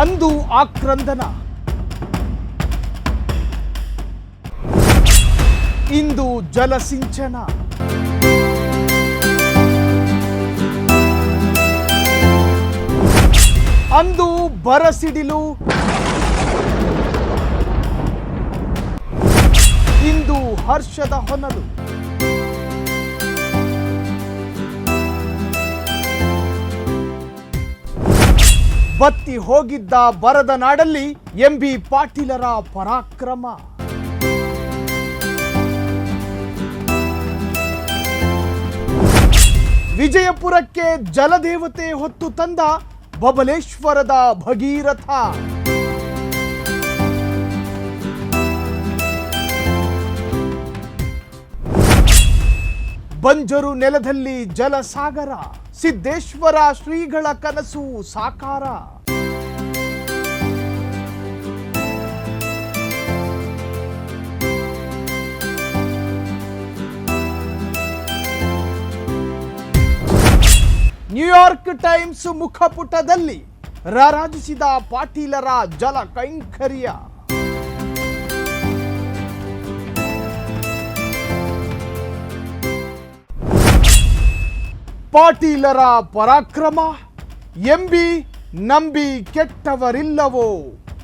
ಅಂದು ಆಕ್ರಂದನ. ಇಂದು ಜಲಸಿಂಚನ ಅಂದು ಬರಸಿಡಿಲು ಇಂದು ಹರ್ಷದ ಹೊನಲು. ಬತ್ತಿ ಹೋಗಿದ್ದ ಬರದ ನಾಡಲ್ಲಿ ಎಂಬಿ ಪಾಟೀಲರ ಪರಾಕ್ರಮ. ವಿಜಯಪುರಕ್ಕೆ ಜಲದೇವತೆ ಹೊತ್ತು ತಂದ ಬಬಲೇಶ್ವರದ ಭಗೀರಥ. ಬಂಜರು ನೆಲದಲ್ಲಿ ಜಲಸಾಗರ, ಸಿದ್ದೇಶ್ವರ ಶ್ರೀಗಳ ಕನಸು ಸಾಕಾರ. ನ್ಯೂಯಾರ್ಕ್ ಟೈಮ್ಸ್ ಮುಖಪುಟದಲ್ಲಿ ರಾರಾಜಿಸಿದ ಪಾಟೀಲರ ಜಲ ಕೈಂಕರ್ಯ. ಪಾಟೀಲರ ಪರಾಕ್ರಮ ಎಂಬಿ ನಂಬಿ ಕೆಟ್ಟವರಿಲ್ಲವೋ?